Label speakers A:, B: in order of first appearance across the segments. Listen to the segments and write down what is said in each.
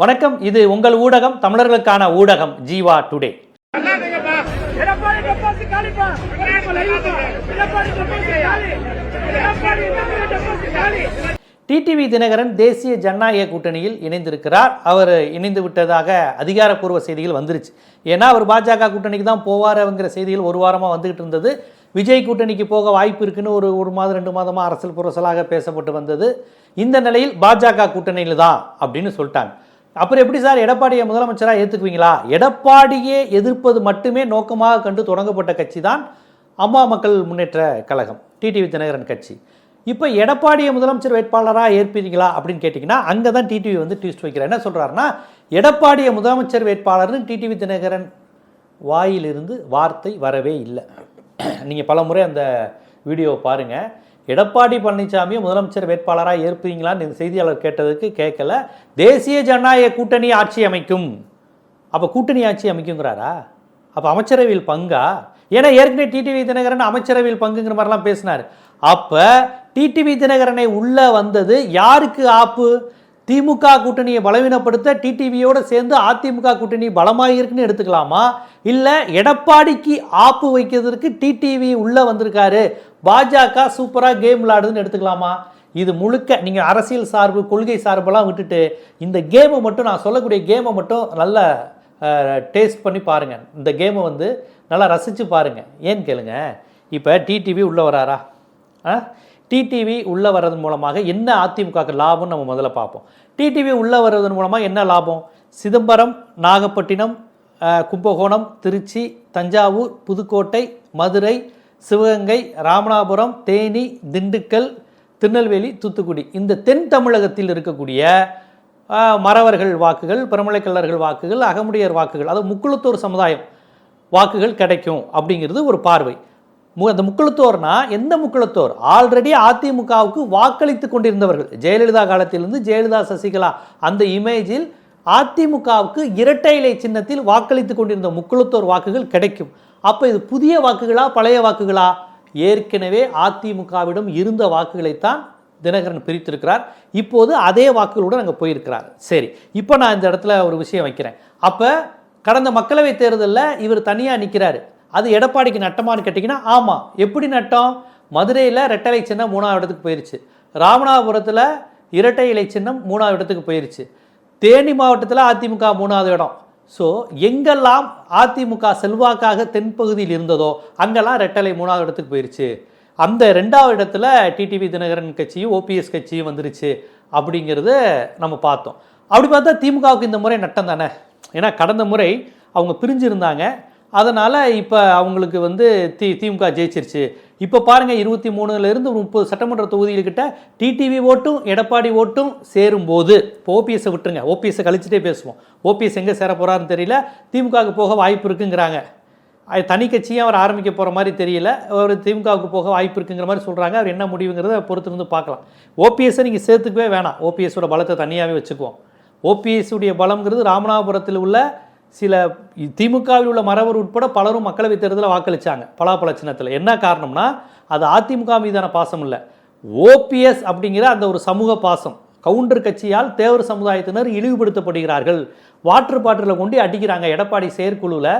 A: வணக்கம். இது உங்கள் ஊடகம் தமிழர்களுக்கான ஊடகம் ஜீவா டுடே. டிடிவி தினகரன் தேசிய ஜனநாயக கூட்டணியில் இணைந்திருக்கிறார். அவர் இணைந்து விட்டதாக அதிகாரப்பூர்வ செய்திகள் வந்துருச்சு. ஏன்னா அவர் பாஜக கூட்டணிக்கு தான் போவாருங்கிற செய்திகள் ஒரு வாரமாக வந்துகிட்டு இருந்தது. விஜய் கூட்டணிக்கு போக வாய்ப்பு இருக்குன்னு ஒரு ஒரு மாதம் ரெண்டு மாதமாக அரசியல் புரசலாக பேசப்பட்டு வந்தது. இந்த நிலையில் பாஜக கூட்டணியில் தான் அப்படின்னு சொல்லிட்டாங்க. அப்புறம் எப்படி சார் எடப்பாடியை முதலமைச்சராக ஏற்றுக்குவீங்களா எடப்பாடியே எதிர்ப்பது மட்டுமே நோக்கமாக கண்டு தொடங்கப்பட்ட கட்சி தான் அம்மா மக்கள் முன்னேற்ற கழகம் டிடிவி தினகரன் கட்சி. இப்போ எடப்பாடியை முதலமைச்சர் வேட்பாளராக ஏற்பீங்களா அப்படின்னு கேட்டிங்கன்னா அங்கே தான் டிடிவி வந்து ட்விஸ்ட் வைக்கிறார். என்ன சொல்கிறாருன்னா எடப்பாடியை முதலமைச்சர் வேட்பாளர்னு டிடிவி தினகரன் வாயிலிருந்து வார்த்தை வரவே இல்லை. நீங்கள் பல முறை அந்த வீடியோவை பாருங்கள் எடப்பாடி பழனிசாமியை முதலமைச்சர் வேட்பாளராக ஏற்பீங்களான்னு செய்தியாளர் கேட்டதுக்கு கேட்கல. தேசிய ஜனநாயக கூட்டணி ஆட்சி அமைக்கும். அப்போ கூட்டணி ஆட்சி அமைக்குங்கிறாரா? அப்போ அமைச்சரவையில் பங்கா? ஏன்னா ஏற்கனவே டிடிவி தினகரன் அமைச்சரவையில் பங்குங்கிற மாதிரிலாம் பேசினார். அப்போ டிடிவி தினகரனை உள்ளே வந்தது யாருக்கு ஆப்பு? திமுக கூட்டணியை பலவீனப்படுத்த டிடிவியோடு சேர்ந்து அதிமுக கூட்டணி பலமாக இருக்குன்னு எடுத்துக்கலாமா? இல்லை எடப்பாடிக்கு ஆப்பு வைக்கிறதுக்கு டிடிவி உள்ளே வந்திருக்காரு பாஜக சூப்பராக கேம் விளாடுதுன்னு எடுத்துக்கலாமா? இது முழுக்க நீங்கள் அரசியல் சார்பு கொள்கை சார்பெல்லாம் விட்டுட்டு இந்த கேமை மட்டும் நான் சொல்லக்கூடிய கேமை மட்டும் நல்லா டேஸ்ட் பண்ணி பாருங்கள் இந்த கேமை வந்து நல்லா ரசித்து பாருங்கள் ஏன்னு கேளுங்க? இப்போ டிடிவி உள்ளே வராரா? ஆ டிடிவி உள்ளே வர்றதன் மூலமாக என்ன அதிமுகக்கு லாபம்னு நம்ம முதல்ல பார்ப்போம். டிடிவி உள்ளே வர்றதன் மூலமாக என்ன லாபம்? சிதம்பரம் நாகப்பட்டினம் கும்பகோணம் திருச்சி தஞ்சாவூர் புதுக்கோட்டை மதுரை சிவகங்கை ராமநாதபுரம் தேனி திண்டுக்கல் திருநெல்வேலி தூத்துக்குடி. இந்த தென் தமிழகத்தில் இருக்கக்கூடிய மறவர்கள் வாக்குகள் பிரமலைக்கல்லர்கள் வாக்குகள் அகமுடையர் வாக்குகள் அதாவது முக்குளத்தூர் சமுதாயம் வாக்குகள் கிடைக்கும் அப்படிங்கிறது ஒரு பார்வை. மு அந்த முக்குளத்தோர்னா எந்த முக்குளத்தோர்? ஆல்ரெடி அதிமுகவுக்கு வாக்களித்து கொண்டிருந்தவர்கள். ஜெயலலிதா காலத்திலிருந்து ஜெயலலிதா சசிகலா அந்த இமேஜில் அதிமுகவுக்கு இரட்டை இலை சின்னத்தில் வாக்களித்து கொண்டிருந்த முக்குளத்தோர் வாக்குகள் கிடைக்கும். அப்போ இது புதிய வாக்குகளா பழைய வாக்குகளா? ஏற்கனவே அதிமுகவிடம் இருந்த வாக்குகளைத்தான் தினகரன் பிரித்திருக்கிறார். இப்போது அதே வாக்குகளுடன் அங்கே போயிருக்கிறார். சரி இப்போ நான் இந்த இடத்துல ஒரு விஷயம் வைக்கிறேன். அப்போ கடந்த மக்களவைத் தேர்தலில் இவர் தனியாக நிற்கிறாரு அது எடப்பாடிக்கு நட்டமான்னு கேட்டிங்கன்னா ஆமாம் எப்படி நட்டம்? மதுரையில் ரெட்டை இலை சின்னம் மூணாவது இடத்துக்கு போயிருச்சு. ராமநாதபுரத்தில் இரட்டை இலை சின்னம் மூணாவது இடத்துக்கு போயிருச்சு. தேனி மாவட்டத்தில் அதிமுக மூணாவது இடம். ஸோ எங்கெல்லாம் அதிமுக செல்வாக்காக தென்பகுதியில் இருந்ததோ அங்கெல்லாம் ரெட்டலை மூணாவது இடத்துக்கு போயிருச்சு. அந்த ரெண்டாவது இடத்துல டிடிவி தினகரன் கட்சியும் ஓபிஎஸ் கட்சியும் வந்துருச்சு அப்படிங்கிறது நம்ம பார்த்தோம். அப்படி பார்த்தா திமுகவுக்கு இந்த முறை நட்டம் தானே? ஏன்னா கடந்த முறை அவங்க பிரிஞ்சிருந்தாங்க. அதனால் இப்போ அவங்களுக்கு வந்து தி திமுக ஜெயிச்சிருச்சு. இப்போ பாருங்கள் இருபத்தி மூணுலேருந்து முப்பது சட்டமன்ற தொகுதிகள்கிட்ட டிடிவி ஓட்டும் எடப்பாடி ஓட்டும் சேரும்போது இப்போ ஓபிஎஸ்ஸை விட்டுருங்க. ஓபிஎஸ்ஸை கழிச்சிட்டே பேசுவோம். ஓபிஎஸ் எங்கே சேர போகிறான்னு தெரியல. திமுகவுக்கு போக வாய்ப்பு இருக்குங்கிறாங்க. தனி கட்சியும் அவர் ஆரம்பிக்க போகிற மாதிரி தெரியல. அவர் திமுகவுக்கு போக வாய்ப்பு இருக்குங்கிற மாதிரி சொல்கிறாங்க அவர் என்ன முடிவுங்கிறத பொறுத்திருந்து பார்க்கலாம். ஓபிஎஸ்ஸை நீங்கள் சேர்த்துக்கவே வேணாம். ஓபிஎஸோட பலத்தை தனியாகவே வச்சுக்குவோம். ஓபிஎஸ்ஸுடைய பலம்ங்கிறது ராமநாதபுரத்தில் உள்ள சில திமுகவில் உள்ள மறவர் உட்பட பலரும் மக்களவைத் தேர்தலில் வாக்களிச்சாங்க. பலாப்பழ சின்னத்தில் என்ன காரணம்னா அது அதிமுக மீதான பாசம் இல்லை. ஓபிஎஸ் அப்படிங்கிற அந்த ஒரு சமூக பாசம். கவுண்டர் கட்சியால் தேவர் சமுதாயத்தினர் இழிவுபடுத்தப்படுகிறார்கள். வாட்டர் பாட்டிலில் கொண்டு அடிக்கிறாங்க. எடப்பாடி செயற்குழுவில்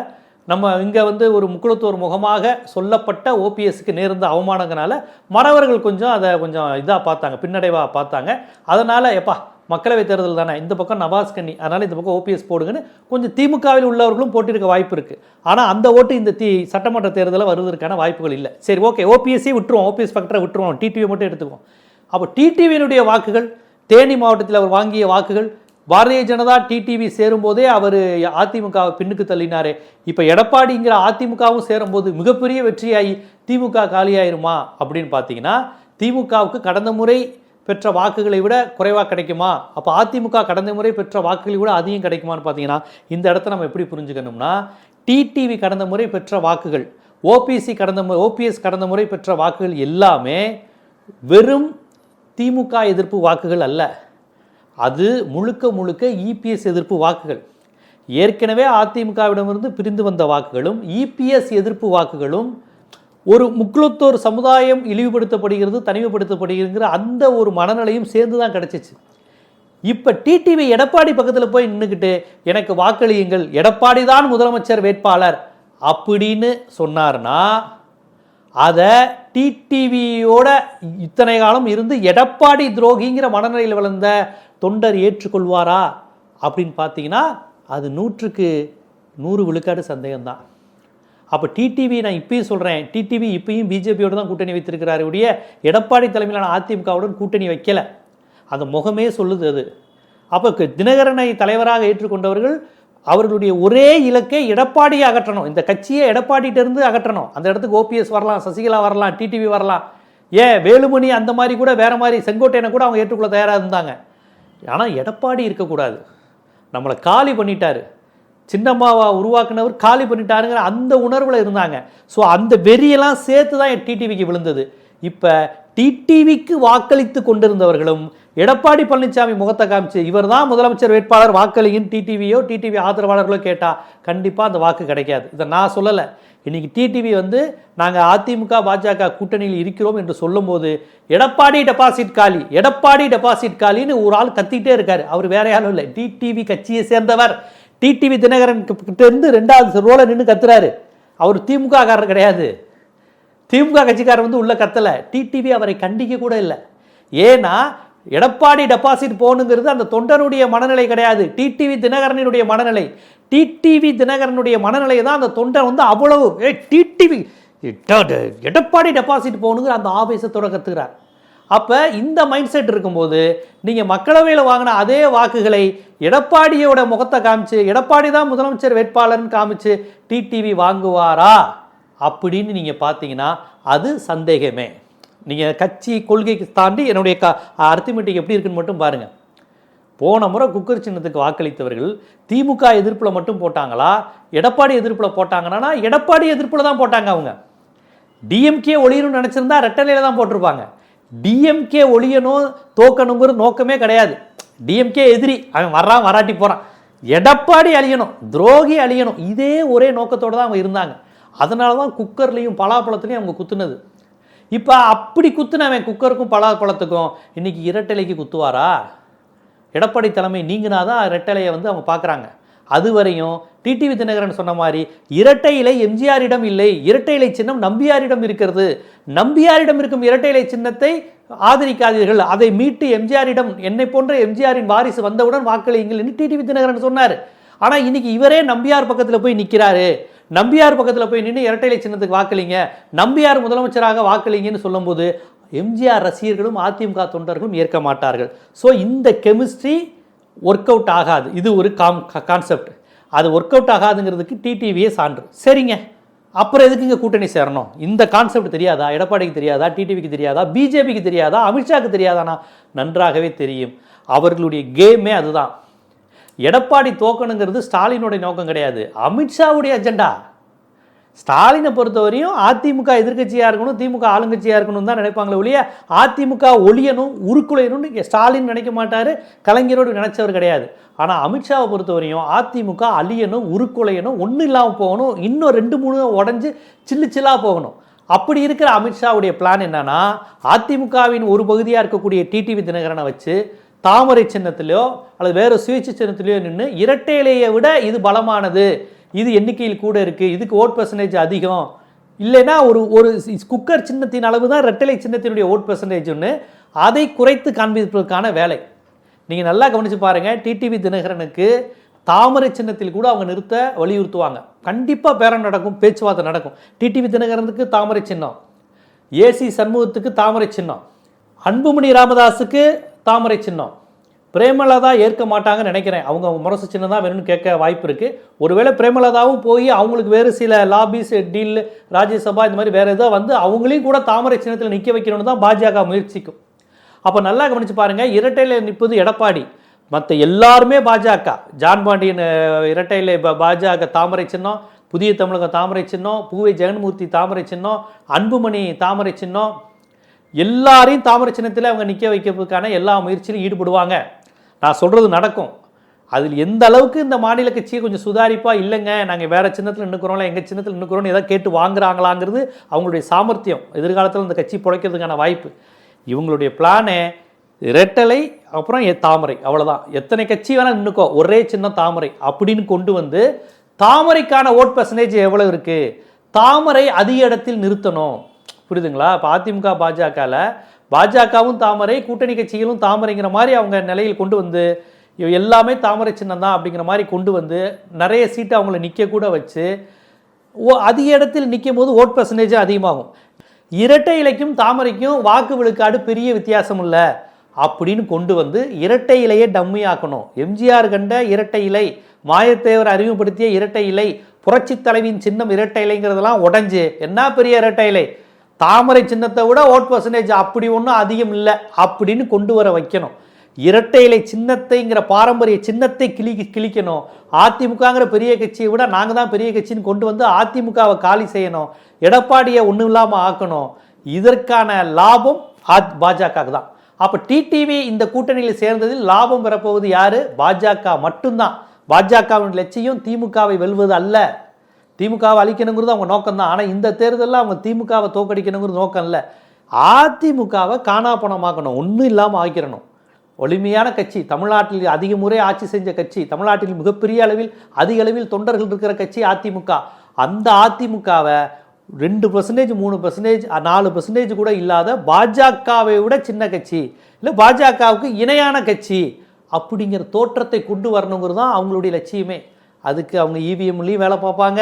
A: நம்ம இங்கே வந்து ஒரு முக்குளத்தோர் முகமாக சொல்லப்பட்ட ஓபிஎஸ்க்கு நேர்ந்த அவமானங்கனால மறவர்கள் கொஞ்சம் அதை கொஞ்சம் இதாக பார்த்தாங்க. பின்னடைவாக பார்த்தாங்க. அதனால் எப்பா மக்களவைத் தேர்தல் தானே இந்த பக்கம் நவாஸ் கண்ணி அதனால் இந்த பக்கம் ஓபிஎஸ் போடுங்கன்னு கொஞ்சம் திமுகவில் உள்ளவர்களும் போட்டிருக்க வாய்ப்பு இருக்குது ஆனால் அந்த ஓட்டு இந்த தி சட்டமன்ற தேர்தலில் வருவதற்கான வாய்ப்புகள் இல்லை சரி ஓகே ஓபிஎஸ்ஸே விட்டுருவோம் ஓபிஎஸ் ஃபேக்டரை விட்டுருவோம் டிடிவி மட்டும் எடுத்துக்குவோம் அப்போ டிடிவியினுடைய வாக்குகள் தேனி மாவட்டத்தில் அவர் வாங்கிய வாக்குகள் பாரதிய ஜனதா டிடிவி சேரும்போதே அவர் அதிமுக பின்னுக்கு தள்ளினாரே இப்போ எடப்பாடிங்கிற அதிமுகவும் சேரும்போது மிகப்பெரிய வெற்றியாகி திமுக காலியாயிருமா அப்படின்னு பார்த்தீங்கன்னா திமுகவுக்கு கடந்த முறை பெற்ற வாக்குகளை விட குறைவாக கிடைக்குமா? அப்போ அதிமுக கடந்த முறை பெற்ற வாக்குகளை விட அதிகம் கிடைக்குமான்னு பார்த்தீங்கன்னா இந்த இடத்த நம்ம எப்படி புரிஞ்சுக்கணும்னா டிடிவி கடந்த முறை பெற்ற வாக்குகள் ஓபிசி கடந்த முறை ஓபிஎஸ் கடந்த முறை பெற்ற வாக்குகள் எல்லாமே வெறும் திமுக எதிர்ப்பு வாக்குகள் அல்ல. அது முழுக்க முழுக்க இபிஎஸ் எதிர்ப்பு வாக்குகள். ஏற்கனவே அதிமுகவிடமிருந்து பிரிந்து வந்த வாக்குகளும் இபிஎஸ் எதிர்ப்பு வாக்குகளும் ஒரு முக்குளத்தோர் சமுதாயம் இழிவுபடுத்தப்படுகிறது தனிமைப்படுத்தப்படுகிறதுங்கிற அந்த ஒரு மனநிலையும் சேர்ந்து தான் கிடச்சிச்சு. இப்போ டிடிவி எடப்பாடி பக்கத்தில் போய் நின்றுக்கிட்டு எனக்கு வாக்களியுங்கள் எடப்பாடி தான் முதலமைச்சர் வேட்பாளர் அப்படின்னு சொன்னார்னா அதை டிடிவியோட இத்தனை காலம் இருந்து எடப்பாடி துரோகிங்கிற மனநிலையில் வளர்ந்த தொண்டர் ஏற்றுக்கொள்வாரா அப்படின்னு பார்த்தீங்கன்னா அது நூற்றுக்கு நூறு விழுக்காடு சந்தேகம்தான். அப்போ டிடிவி நான் இப்பயும் சொல்கிறேன் டிடிவி இப்பயும் பிஜேபியோட தான் கூட்டணி வைத்திருக்கிறாரு உடைய எடப்பாடி தலைமையிலான அதிமுகவுடன் கூட்டணி வைக்கல. அந்த முகமே சொல்லுது அது. அப்போ க- தினகரனை தலைவராக ஏற்றுக்கொண்டவர்கள் அவர்களுடைய ஒரே இலக்கை எடப்பாடியை அகற்றணும். இந்த கட்சியை எடப்பாடிகிட்டேருந்து அகற்றணும். அந்த இடத்துக்கு ஓபிஎஸ் வரலாம் சசிகலா வரலாம் டிடிவி வரலாம். ஏன் வேலுமணி அந்த மாதிரி கூட வேற மாதிரி செங்கோட்டையனை கூட அவங்க ஏற்றுக்கொள்ள தயாராக இருந்தாங்க. ஆனால் எடப்பாடி இருக்கக்கூடாது. நம்மளை காலி பண்ணிட்டாரு. சின்னம்மாவை உருவாக்குனவர் காலி பண்ணிட்டாருங்கிற அந்த உணர்வில் இருந்தாங்க. ஸோ அந்த வெறியெல்லாம் சேர்த்து தான் என் டிடிவிக்கு விழுந்தது. இப்போ டிடிவிக்கு வாக்களித்து கொண்டிருந்தவர்களும் எடப்பாடி பழனிசாமி முகத்தை காமிச்சு இவர் தான் முதலமைச்சர் வேட்பாளர் வாக்களியின் டிடிவியோ டிடிவி ஆதரவாளர்களோ கேட்டால் கண்டிப்பாக அந்த வாக்கு கிடைக்காது. இதை நான் சொல்லலை. இன்றைக்கி டிடிவி வந்து நாங்கள் அதிமுக பாஜக கூட்டணியில் இருக்கிறோம் என்று சொல்லும்போது எடப்பாடி டெபாசிட் காலி எடப்பாடி டெபாசிட் காலின்னு ஒரு ஆள் கத்திக்கிட்டே இருக்கார். அவர் வேற யாரும் இல்லை. டிடிவி கட்சியை சேர்ந்தவர். டிடிவி தினகரன் கிட்ட இருந்து ரெண்டாவது ரோல நின்று கத்துறாரு அவர் திமுக காரர் கிடையாது திமுக கட்சிக்காரர் வந்து உள்ளே கத்தலை டிடிவி அவரை கண்டிக்க கூட இல்லை ஏன்னா எடப்பாடி டெபாசிட் போகணுங்கிறது அந்த தொண்டனுடைய மனநிலை கிடையாது டிடிவி தினகரனுடைய மனநிலை டிடிவி தினகரனுடைய மனநிலை தான் அந்த தொண்டர் வந்து அவ்வளவு ஏ டிடிவி எடப்பாடி டெபாசிட் போகணுங்கிற அந்த ஆவேசத்தோட கத்துக்கிறார் அப்போ இந்த மைண்ட் செட் இருக்கும்போது நீங்கள் மக்களவையில் வாங்கின அதே வாக்குகளை எடப்பாடியோட முகத்தை காமிச்சு எடப்பாடி தான் முதலமைச்சர் வேட்பாளர்னு காமிச்சு டிடிவி வாங்குவாரா? அப்படின்னு நீங்கள் பார்த்தீங்கன்னா அது சந்தேகமே. நீங்கள் கட்சி கொள்கைக்கு தாண்டி என்னுடைய க அர்த்தமெட்டிக் எப்படி இருக்குன்னு மட்டும் பாருங்கள் போன முறை குக்கர் சின்னத்துக்கு வாக்களித்தவர்கள் திமுக எதிர்ப்பில் மட்டும் போட்டாங்களா? எடப்பாடி எதிர்ப்பில் போட்டாங்கன்னா எடப்பாடி எதிர்ப்பில் தான் போட்டாங்க அவங்க. டிஎம்கே ஒளியணும்னு நினச்சிருந்தா ரெட்டலையில் தான் போட்டிருப்பாங்க. டிஎம்கே ஒழியணும் தோக்கணுங்கிற நோக்கமே கிடையாது. டிஎம்கே எதிரி அவன் வர்றான் வராட்டி போகிறான் எடப்பாடி அழியணும் துரோகி அழியணும் இதே ஒரே நோக்கத்தோடு தான் அவங்க இருந்தாங்க. அதனால தான் குக்கர்லேயும் பலாப்பழத்துலையும் அவங்க குத்துனது. இப்போ அப்படி குத்துனவன் குக்கருக்கும் பலாப்பழத்துக்கும் இன்றைக்கி இரட்டலைக்கு குத்துவாரா? எடப்பாடி தலைமை நீங்கினா தான் இரட்டலையை வந்து அவங்க பார்க்குறாங்க அதுவரையும் டிடிவி தினகரன் சொன்ன மாதிரி இரட்டை இலை எம்ஜிஆரிடம் இல்லை இரட்டை இலை சின்னம் நம்பியாரிடம் இருக்கிறது. நம்பியாரிடம் இருக்கும் இரட்டை இலை சின்னத்தை ஆதரிக்காதீர்கள். அதை மீட்டு எம்ஜிஆரிடம் என்னை போன்ற எம்ஜிஆரின் வாரிசு வந்தவுடன் வாக்களியுங்கள் என்று டிடிவி தினகரன் சொன்னார். ஆனால் இன்னைக்கு இவரே நம்பியார் பக்கத்தில் போய் நிற்கிறாரு நம்பியார் பக்கத்தில் போய் நின்று இரட்டை இலை சின்னத்துக்கு வாக்களிங்க. நம்பியார் முதலமைச்சராக வாக்களிங்கன்னு சொல்லும்போது எம்ஜிஆர் ரசிகர்களும் அதிமுக தொண்டர்களும் ஏற்க மாட்டார்கள். ஸோ இந்த கெமிஸ்ட்ரி ஒர்க் அவுட் ஆகாது. இது ஒரு காம் கான்செப்ட் அது ஒர்க் அவுட் ஆகாதுங்கிறதுக்கு டிடிவியே சான்று. சரிங்க. அப்புறம் எதுக்கு இங்கே கூட்டணி சேரணும்? இந்த கான்செப்ட் தெரியாதா? எடப்பாடிக்கு தெரியாதா? டிடிவிக்கு தெரியாதா? பிஜேபிக்கு தெரியாதா? அமித்ஷாக்கு தெரியாதானா? நன்றாகவே தெரியும். அவர்களுடைய கேமே அதுதான். எடப்பாடி தோக்கணுங்கிறது ஸ்டாலினுடைய நோக்கம் கிடையாது. அமித்ஷாவுடைய அஜெண்டா ஸ்டாலினை பொறுத்தவரையும் அதிமுக எதிர்க்கட்சியாக இருக்கணும் திமுக ஆளுங்கட்சியாக இருக்கணும் தான் நினைப்பாங்களே ஒழிய அதிமுக ஒழியணும் உருக்குலையணும்னு ஸ்டாலின் நினைக்க மாட்டார் கலைஞரோடு நினைச்சவர் கிடையாது. ஆனால் அமித்ஷாவை பொறுத்தவரையும் அதிமுக அழியணும் உருக்குலையணும் ஒன்றும் இல்லாமல் போகணும் இன்னும் ரெண்டு மூணு உடஞ்சி சில்லு சில்லாக போகணும். அப்படி இருக்கிற அமித்ஷாவுடைய பிளான் என்னன்னா அதிமுகவின் ஒரு பகுதியாக இருக்கக்கூடிய டிடிவி தினகரனை வச்சு தாமரை சின்னத்திலையோ அல்லது வேறு சுயேட்சை சின்னத்திலையோ நின்று இரட்டையிலேயே விட இது பலமானது. இது எண்ணிக்கையில் கூட இருக்குது இதுக்கு ஓட் பர்சன்டேஜ் அதிகம். இல்லைன்னா ஒரு ஒரு குக்கர் சின்னத்தின் அளவு தான் ரெட்டலை சின்னத்தினுடைய ஓட் பர்சன்டேஜ்னு அதை குறைத்து காண்பிப்பதற்கான வேலை. நீங்கள் நல்லா கவனிச்சு பாருங்கள் டிடிவி தினகரனுக்கு தாமரை சின்னத்தில் கூட அவங்க நிறுத்த வலியுறுத்துவாங்க. கண்டிப்பாக பேரம் நடக்கும் பேச்சுவார்த்தை நடக்கும். டிடிவி தினகரனுக்கு தாமரை சின்னம். ஏசி சண்முகத்துக்கு தாமரை சின்னம். அன்புமணி ராமதாஸுக்கு தாமரை சின்னம். பிரேமலதா ஏற்க மாட்டாங்கன்னு நினைக்கிறேன். அவங்க முரசு சின்னதாக வேணும்னு கேட்க வாய்ப்பு இருக்குது ஒருவேளை பிரேமலதாவும் போய் அவங்களுக்கு வேறு சில லாபிஸ் டீல் ராஜ்யசபா இந்த மாதிரி வேறு ஏதோ வந்து அவங்களையும் கூட தாமரை சின்னத்தில் நிற்க வைக்கணும்னு தான் பாஜக முயற்சிக்கும். அப்போ நல்லா கவனிச்சு பாருங்கள் இரட்டையில் நிற்பது எடப்பாடி. மற்ற எல்லாருமே பாஜக. ஜான் பாண்டியன் இரட்டையில் பாஜக தாமரை சின்னம் புதிய தமிழகம் தாமரை சின்னம் பூவை ஜெகன்மூர்த்தி தாமரை சின்னம் அன்புமணி தாமரை சின்னம். எல்லாரையும் தாமரை சின்னத்தில் அவங்க நிற்க வைக்கிறதுக்கான எல்லா முயற்சியிலும் ஈடுபடுவாங்க. நான் சொல்கிறது நடக்கும். அதில் எந்த அளவுக்கு இந்த மாநில கட்சியை கொஞ்சம் சுதாரிப்பாக இல்லைங்க நாங்கள் வேறு சின்னத்தில் நின்றுக்கிறோம்ல எங்கள் சின்னத்தில் நின்றுக்கிறோம்னு எதாவது கேட்டு வாங்குறாங்களாங்கிறது அவங்களுடைய சாமர்த்தியம். எதிர்காலத்தில் இந்த கட்சி பிழைக்கிறதுக்கான வாய்ப்பு. இவங்களுடைய பிளானே இரட்டலை அப்புறம் எ- தாமரை அவ்வளோதான் எத்தனை கட்சி வேணால் நின்றுக்கோ ஒரே சின்ன தாமரை அப்படின்னு கொண்டு வந்து தாமரைக்கான ஓட் பர்சன்டேஜ் எவ்வளோ இருக்குது தாமரை அதிக இடத்தில் நிறுத்தணும். புரியுதுங்களா? இப்போ அதிமுக பாஜகவில் பாஜகவும் தாமரை கூட்டணி கட்சிகளும் தாமரைங்கிற மாதிரி அவங்க நிலையில் கொண்டு வந்து எல்லாமே தாமரை சின்னம் தான் அப்படிங்கிற மாதிரி கொண்டு வந்து நிறைய சீட்டு அவங்கள நிற்க கூட வச்சு ஓ அதிக இடத்தில் நிற்கும் போது ஓட் பர்சன்டேஜ் அதிகமாகும். இரட்டை இலைக்கும் தாமரைக்கும் வாக்கு விழுக்காடு பெரிய வித்தியாசம் இல்லை. அப்படின்னு கொண்டு வந்து இரட்டை இலையை டம்மி ஆக்கணும். எம்ஜிஆர் கண்ட இரட்டை இலை மாயத்தேவர் அறிமுகப்படுத்திய இரட்டை இலை புரட்சி தலைவியின் சின்னம் இரட்டை இலைங்கிறதெல்லாம் உடஞ்சு என்ன பெரிய இரட்டை இலை? தாமரை சின்னத்தை விட ஓட் பர்சன்டேஜ் அப்படி ஒன்றும் அதிகம் இல்லை. அப்படின்னு கொண்டு வர வைக்கணும். இரட்டை இலை சின்னத்தைங்கிற பாரம்பரிய சின்னத்தை கிளி கிழிக்கணும். அதிமுகங்கிற பெரிய கட்சியை விட நாங்கள் தான் பெரிய கட்சின்னு கொண்டு வந்து அதிமுகவை காலி செய்யணும். எடப்பாடியை ஒன்றும் இல்லாமல் ஆக்கணும். இதற்கான லாபம் ஆத் பாஜகவுக்கு தான். அப்போ டிடிவி இந்த கூட்டணியில் சேர்ந்ததில் லாபம் பெறப்போவது யாரு? பாஜக மட்டும்தான். பாஜகவின் லட்சியம் திமுகவை வெல்வது அல்ல. திமுகவை அழிக்கணுங்கிறது அவங்க நோக்கம் தான் ஆனால் இந்த தேர்தலில் அவங்க திமுகவை தோக்கடிக்கணுங்கிறது நோக்கம் இல்லை. அதிமுகவை காணாப்பணமாக்கணும் ஒன்றும் இல்லாமல் ஆக்கிரணும். வலிமையான கட்சி தமிழ்நாட்டில் அதிக முறை ஆட்சி செஞ்ச கட்சி தமிழ்நாட்டில் மிகப்பெரிய அளவில் அதிக அளவில் தொண்டர்கள் இருக்கிற கட்சி அதிமுக. அந்த அதிமுகவை ரெண்டு பர்சன்டேஜ் மூணு பர்சன்டேஜ் நாலு பர்சன்டேஜ் கூட இல்லாத பாஜகவை விட சின்ன கட்சி இல்லை பாஜகவுக்கு இணையான கட்சி அப்படிங்கிற தோற்றத்தை கொண்டு வரணுங்கிறது தான் அவங்களுடைய லட்சியமே. அதுக்கு அவங்க இவிஎம்லேயும் வேலை பார்ப்பாங்க.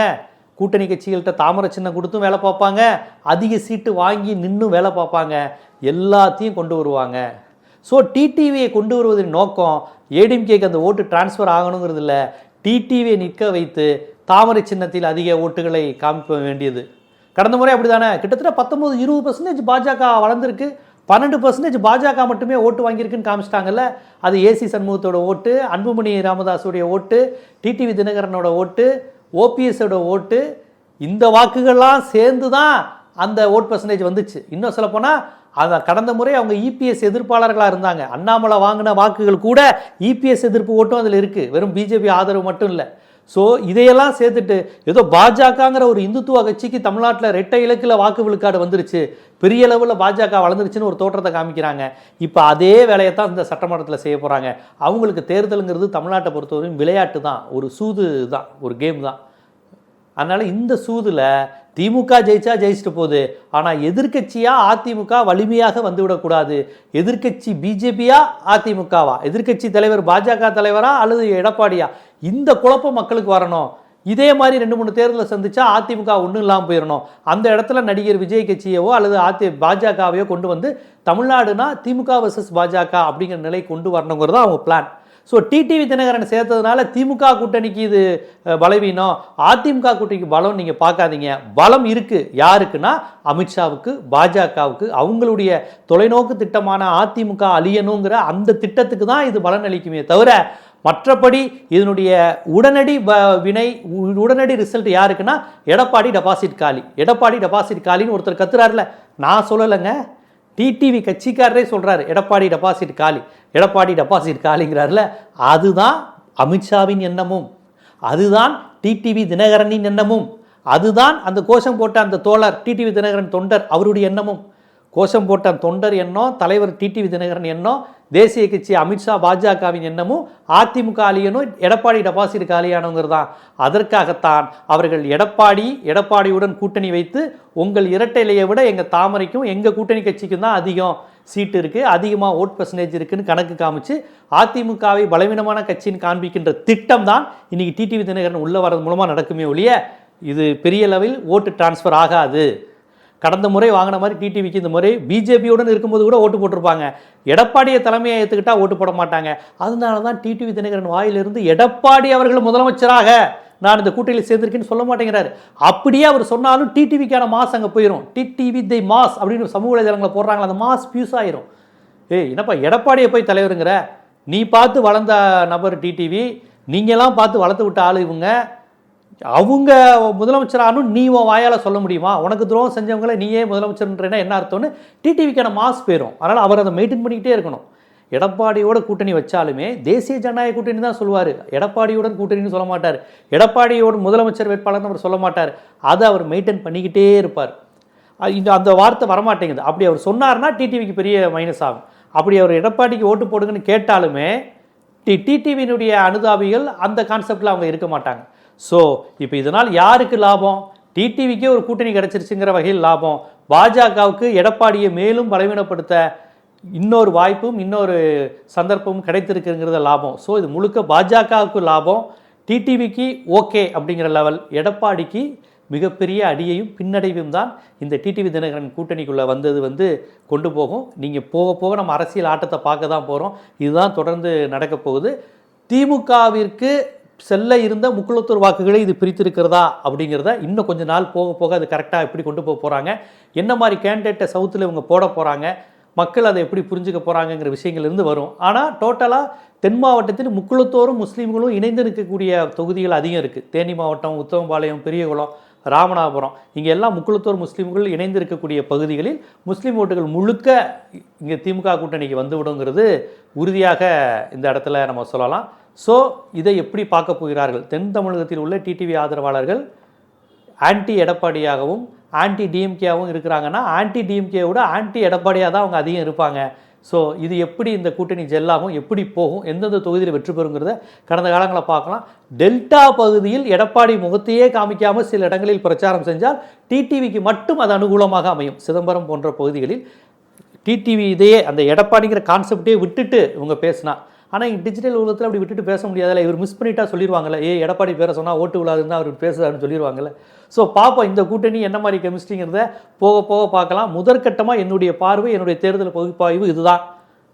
A: கூட்டணி கட்சிகள்கிட்ட தாமரை சின்னம் கொடுத்தும் வேலை பார்ப்பாங்க. அதிக சீட்டு வாங்கி நின்றும் வேலை பார்ப்பாங்க. எல்லாத்தையும் கொண்டு வருவாங்க. ஸோ டிடிவியை கொண்டு வருவதன் நோக்கம் ஏடிஎம்கேக்கு அந்த ஓட்டு டிரான்ஸ்ஃபர் ஆகணுங்கிறது இல்லை. டிடிவியை நிற்க வைத்து தாமரை சின்னத்தில் அதிக ஓட்டுகளை காமிக்க வேண்டியது. கடந்த முறை அப்படி தானே கிட்டத்தட்ட பத்தொம்போது இருபது பர்சன்டேஜ் பாஜக வளர்ந்துருக்கு. பன்னெண்டு பர்சன்டேஜ் பாஜக மட்டுமே ஓட்டு வாங்கியிருக்குன்னு காமிச்சிட்டாங்கல்ல? அது ஏசி சண்முகத்தோட ஓட்டு அன்புமணி ராமதாஸுடைய ஓட்டு டிடிவி தினகரனோட ஓட்டு ஓபிஎஸோட ஓட்டு இந்த வாக்குகள்லாம் சேர்ந்து தான் அந்த ஓட் பர்சன்டேஜ் வந்துச்சு. இன்னும் சொல்லப்போனால் அந்த கடந்த முறை அவங்க இபிஎஸ் எதிர்ப்பாளர்களாக இருந்தாங்க. அண்ணாமலை வாங்கின வாக்குகள் கூட இபிஎஸ் எதிர்ப்பு ஓட்டும் அதில் இருக்குது வெறும் பிஜேபி ஆதரவு மட்டும் இல்லை. ஸோ இதையெல்லாம் சேர்த்துட்டு ஏதோ பாஜகங்கிற ஒரு இந்துத்துவ கட்சிக்கு தமிழ்நாட்டில் ரெட்டை இலக்கில் வாக்கு விழுக்காடு வந்துருச்சு. பெரிய லெவலில் பாஜக வளர்ந்துருச்சுன்னு ஒரு தோற்றத்தை காமிக்கிறாங்க. இப்போ அதே வேலையை தான் இந்த சட்டமன்றத்தில் செய்ய போகிறாங்க அவங்களுக்கு தேர்தலுங்கிறது தமிழ்நாட்டை பொறுத்தவரையும் விளையாட்டு தான் ஒரு சூது தான். ஒரு கேம் தான். அதனால் இந்த சூதில் திமுக ஜெயிச்சா ஜெயிச்சிட்டு போகுது. ஆனால் எதிர்கட்சியாக அதிமுக வலிமையாக வந்துவிடக்கூடாது எதிர்க்கட்சி பிஜேபியா அதிமுகவா? எதிர்க்கட்சி தலைவர் பாஜக தலைவரா அல்லது எடப்பாடியா? இந்த குழப்பம் மக்களுக்கு வரணும். இதே மாதிரி ரெண்டு மூணு தேர்தலை சந்திச்சா அதிமுக ஒன்றும் இல்லாமல் போயிடணும் அந்த இடத்துல நடிகர் விஜய் கட்சியவோ அல்லது அதி பாஜகவையோ கொண்டு வந்து தமிழ்நாடுனா திமுக வர்சஸ் பாஜக அப்படிங்கிற நிலை கொண்டு வரணுங்கிறது அவங்க பிளான் ஸோ டிடிவி தினகரன் சேர்த்ததுனால திமுக கூட்டணிக்கு இது பலவீனம். அதிமுக கூட்டணிக்கு பலம் நீங்கள் பார்க்காதீங்க. பலம் இருக்குது யாருக்குன்னா அமித்ஷாவுக்கு பாஜகவுக்கு. அவங்களுடைய தொலைநோக்கு திட்டமான அதிமுக அழியணுங்கிற அந்த திட்டத்துக்கு தான் இது பலன் அளிக்குமே தவிர மற்றபடி இதனுடைய உடனடி வ- வினை உ- உடனடி ரிசல்ட் யாருக்குன்னா எடப்பாடி டெபாசிட் காலி. எடப்பாடி டெபாசிட் காலின்னு ஒருத்தர் கத்துறாருல நான் சொல்லலைங்க. டிடிவி கட்சிக்காரரே சொல்கிறாரு எடப்பாடி டெபாசிட் காலி. எடப்பாடி டெபாசிட் காலிங்கிறாருல அதுதான் அமித்ஷாவின் எண்ணமும். அதுதான் டிடிவி தினகரனின் எண்ணமும். அதுதான் அந்த கோஷம் போட்ட அந்த தோழர் டிடிவி தினகரன் தொண்டர் அவருடைய எண்ணமும். கோஷம் போட்ட தொண்டர் எண்ணம் தலைவர் டிடிவி தினகரன் எண்ணம் தேசிய கட்சி அமித்ஷா பாஜகவின் எண்ணமும் அதிமுக அலியனும் எடப்பாடி டெபாசிட் காலியானவங்கிறது தான். அதற்காகத்தான் அவர்கள் எடப்பாடி எடப்பாடியுடன் கூட்டணி வைத்து உங்கள் இரட்டை இலையை விட எங்கள் தாமரைக்கும் எங்கள் கூட்டணி கட்சிக்கும் தான் அதிகம் சீட்டு இருக்குது அதிகமாக ஓட் பர்சன்டேஜ் இருக்குதுன்னு கணக்கு காமிச்சு அதிமுகவை பலவீனமான கட்சின்னு காண்பிக்கின்ற திட்டம் தான் இன்றைக்கி டிடிவி தினகரன் உள்ளே வரது மூலமாக நடக்குமே ஒழிய இது பெரிய லெவலில் ஓட்டு டிரான்ஸ்ஃபர் ஆகாது. கடந்த முறை வாங்கின மாதிரி டிடிவிக்கு இந்த முறை பிஜேபியுடன் இருக்கும்போது கூட ஓட்டு போட்டிருப்பாங்க. எடப்பாடியை தலைமையை ஏற்றுக்கிட்டா ஓட்டு போட மாட்டாங்க. அதனால தான் டிடிவி தினகரன் வாயிலிருந்து எடப்பாடி அவர்கள் முதலமைச்சராக நான் இந்த கூட்டணியில் சேர்ந்திருக்கேன்னு சொல்ல மாட்டேங்கிறார். அப்படியே அவர் சொன்னாலும் டிடிவிக்கான மாஸ் அங்கே போயிடும் டிடிவி தி மாஸ் அப்படின்னு சமூக வலைதளங்களை போடுறாங்களா அந்த மாஸ் பியூஸ் ஆயிரும். ஏய் என்னப்பா எடப்பாடியை போய் தலைவருங்கிற? நீ பார்த்து வளர்ந்த நபர் டிடிவி நீங்களாம் பார்த்து வளர்த்து விட்ட ஆளு இவங்க. அவங்க முதலமைச்சரானும் நீ உன் வாயால் சொல்ல முடியுமா? உனக்கு துரோகம் செஞ்சவங்கள நீயே முதலமைச்சர்ன்றேன்னா என்ன அர்த்தம்னு டிடிவிக்கான மாஸ் போயிடும் அதனால் அவர் அதை மெயின்டைன் பண்ணிக்கிட்டே இருக்கணும். எடப்பாடியோட கூட்டணி வச்சாலுமே தேசிய ஜனநாயக கூட்டணி தான் சொல்லுவார். எடப்பாடியுடன் கூட்டணின்னு சொல்ல மாட்டார். எடப்பாடியோட முதலமைச்சர் வேட்பாளர்னு அவர் சொல்ல மாட்டார். அதை அவர் மெயின்டைன் பண்ணிக்கிட்டே இருப்பார். இந்த அந்த வார்த்தை வரமாட்டேங்குது. அப்படி அவர் சொன்னார்னா டிடிவிக்கு பெரிய மைனஸ் ஆகும். அப்படி அவர் எடப்பாடிக்கு ஓட்டு போடுங்கன்னு கேட்டாலுமே டி டிடிவியினுடைய அனுதாபிகள் அந்த கான்செப்டில் அவங்க இருக்க மாட்டாங்க. ஸோ இப்போ இதனால் யாருக்கு லாபம்? டிடிவிக்கே ஒரு கூட்டணி கிடச்சிருச்சுங்கிற வகையில் லாபம். பாஜகவுக்கு எடப்பாடியை மேலும் பலவீனப்படுத்த இன்னொரு வாய்ப்பும் இன்னொரு சந்தர்ப்பமும் கிடைத்திருக்குங்கிறத லாபம். ஸோ இது முழுக்க பாஜகவுக்கு லாபம். டிடிவிக்கு ஓகே அப்படிங்கிற லெவல் எடப்பாடிக்கு மிகப்பெரிய அடியையும் பின்னடைவும் தான் இந்த டிடிவி தினகரன் கூட்டணிக்குள்ளே வந்தது வந்து கொண்டு போகும். நீங்கள் போக போக நம்ம அரசியல் ஆட்டத்தை பார்க்க தான் போகிறோம் இதுதான் தொடர்ந்து நடக்க போகுது. திமுகவிற்கு செல்ல இருந்த முக்குளத்தூர் வாக்குகளை இது பிரித்திருக்கிறதா அப்படிங்கிறத இன்னும் கொஞ்ச நாள் போக போக அது கரெக்டாக எப்படி கொண்டு போக போகிறாங்க என்ன மாதிரி கேண்டிடேட்டை சவுத்தில் இவங்க போட போகிறாங்க மக்கள் அதை எப்படி புரிஞ்சுக்க போகிறாங்கங்கிற விஷயங்கள் இருந்து வரும். ஆனால் டோட்டலாக தென் மாவட்டத்தில் முக்குளத்தோரும் முஸ்லீம்களும் இணைந்து நிற்கக்கூடிய தொகுதிகள் அதிகம் இருக்குது தேனி மாவட்டம் உத்தமபாளையம் பெரியகுளம் ராமநாதபுரம் இங்கே எல்லாம் முக்குளத்தோர் முஸ்லீம்கள் இணைந்து இருக்கக்கூடிய பகுதிகளில் முஸ்லீம் ஓட்டுகள் முழுக்க இங்கே திமுக கூட்டணிக்கு வந்துவிடுங்கிறது உறுதியாக இந்த இடத்துல நம்ம சொல்லலாம். ஸோ இதை எப்படி பார்க்க போகிறார்கள்? தென் தமிழகத்தில் உள்ள டிடிவி ஆதரவாளர்கள் ஆன்டி எடப்பாடியாகவும் ஆன்டி டிஎம்கேவும் இருக்கிறாங்கன்னா ஆன்டி டிஎம்கேவோட ஆன்டி எடப்பாடியாக தான் அவங்க அதிகம் இருப்பாங்க. ஸோ இது எப்படி இந்த கூட்டணி ஜெல்லாகும் எப்படி போகும் எந்தெந்த தொகுதியில் வெற்றி பெறுங்கிறத கடந்த காலங்களை பார்க்கலாம். டெல்டா பகுதியில் எடப்பாடி முகத்தையே காமிக்காமல் சில இடங்களில் பிரச்சாரம் செஞ்சால் டிடிவிக்கு மட்டும் அது அனுகூலமாக அமையும். சிதம்பரம் போன்ற பகுதிகளில் டிடிவி இதையே அந்த எடப்பாடிங்கிற கான்செப்டே விட்டுட்டு இவங்க பேசினா. ஆனால் டிஜிட்டல் உலகத்தில் அப்படி விட்டுட்டு பேச முடியாதுல்ல. இவர் மிஸ் பண்ணிட்டா சொல்லிடுவாங்கல்ல ஏ எடப்பாடி பேர சொன்னால் ஓட்டு விழாதுன்னு அவர் பேசுறாருன்னு சொல்லிடுவாங்கல்ல ஸோ பார்ப்போம் இந்த கூட்டணி என்ன மாதிரி கெமிஸ்ட்ரிங்கிறத போக போக பார்க்கலாம். முதற்கட்டமாக என்னுடைய பார்வை என்னுடைய தேர்தல் பகுப்பாய்வு இதுதான்.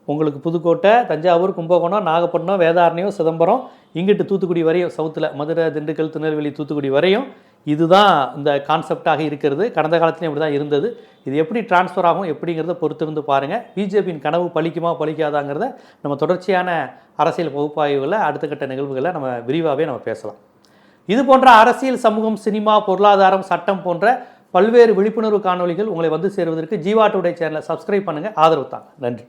A: உங்களுக்கு புதுக்கோட்டை தஞ்சாவூர் கும்பகோணம் நாகப்பட்டினம் வேதாரண்யம் சிதம்பரம் இங்கிட்டு தூத்துக்குடி வரையும் சவுத்தில் மதுரை திண்டுக்கல் திருநெல்வேலி தூத்துக்குடி வரையும் இதுதான் இந்த கான்செப்டாக இருக்கிறது. கடந்த காலத்துலேயும் இப்படி தான் இருந்தது. இது எப்படி டிரான்ஸ்ஃபர் ஆகும் எப்படிங்கிறத பொறுத்திருந்து பாருங்கள் பிஜேபியின் கனவு பலிக்குமா பலிக்காதாங்கிறத நம்ம தொடர்ச்சியான அரசியல் பகுப்பாய்வுகளை அடுத்த கட்ட நிகழ்வுகளை நம்ம விரிவாகவே நம்ம பேசலாம். இது போன்ற அரசியல் சமூகம் சினிமா பொருளாதாரம் சட்டம் போன்ற பல்வேறு விழிப்புணர்வு காணொளிகள் உங்களை வந்து சேருவதற்கு ஜீவா டுடே சேனலை சப்ஸ்கிரைப் பண்ணுங்கள் ஆதரவு தாங்க. நன்றி.